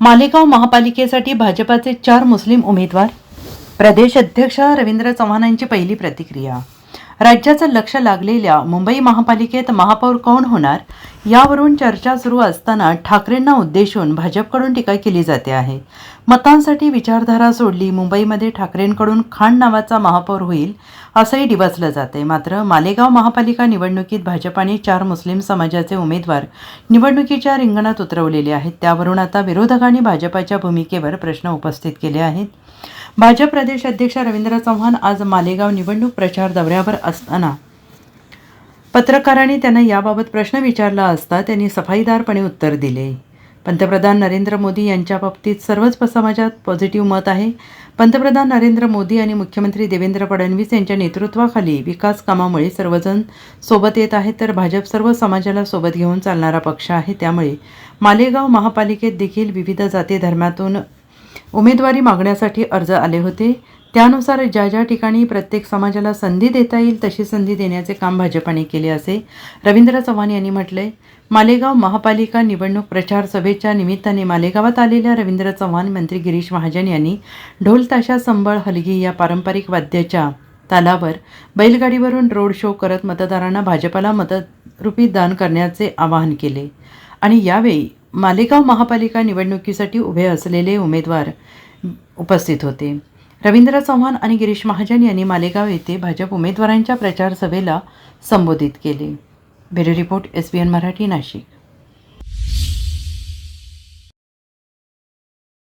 मालेगाव महापालिकेसाठी भाजपाचे चार मुस्लिम उमेदवार प्रदेश अध्यक्ष रवींद्र चव्हाणांची पहिली प्रतिक्रिया. राज्याचं लक्ष लागलेल्या मुंबई महापालिकेत महापौर कोण होणार यावरून चर्चा सुरू असताना ठाकरेंना उद्देशून भाजपकडून टीका केली जाते आहे. मतांसाठी विचारधारा सोडली मुंबईमध्ये ठाकरेंकडून खान नावाचा महापौर होईल असंही डिवचलं जाते मात्र मालेगाव महापालिका निवडणुकीत भाजपाने चार मुस्लिम समाजाचे उमेदवार निवडणुकीच्या रिंगणात उतरवलेले आहेत. त्यावरून आता विरोधकांनी भाजपाच्या भूमिकेवर प्रश्न उपस्थित केले आहेत. भाजप प्रदेश अध्यक्ष रवींद्र चव्हाण आज मालेगाव निवडणूक प्रचार दौऱ्यावर असताना पत्रकारांनी त्यांना याबाबत प्रश्न विचारला असता त्यांनी सफाईदारपणे उत्तर दिले. पंतप्रधान नरेंद्र मोदी यांच्या बाबतीत सर्वच समाजात पॉझिटिव्ह मत आहे. पंतप्रधान नरेंद्र मोदी आणि मुख्यमंत्री देवेंद्र फडणवीस यांच्या नेतृत्वाखाली विकास कामामुळे सर्वजण सोबत येत आहेत तर भाजप सर्व समाजाला सोबत घेऊन चालणारा पक्ष आहे. त्यामुळे मालेगाव महापालिकेत देखील विविध जाती धर्मातून उमेदवारी मागण्यासाठी अर्ज आले होते. त्यानुसार ज्या ज्या ठिकाणी प्रत्येक समाजाला संधी देता येईल तशी संधी देण्याचे काम भाजपाने केले असे. रवींद्र चव्हाण यांनी म्हटले मालेगाव महापालिका निवडणूक प्रचार सभेच्या निमित्ताने मालेगावात आलेल्या रवींद्र चव्हाण मंत्री गिरीश महाजन यांनी ढोल ताशा संबळ हलगी या पारंपरिक वाद्याच्या तालावर बैलगाडीवरून रोड शो करत मतदारांना भाजपाला मतरूपी दान करण्याचे आवाहन केले. आणि यावेळी मालेगाव महापालिका निवडणुकीसाठी उभे असलेले उमेदवार उपस्थित होते. रवींद्र चव्हाण आणि गिरीश महाजन यांनी मालेगाव येथे भाजप उमेदवारांच्या प्रचार सभेला संबोधित केले. Bureau report S B N Marathi Nashik.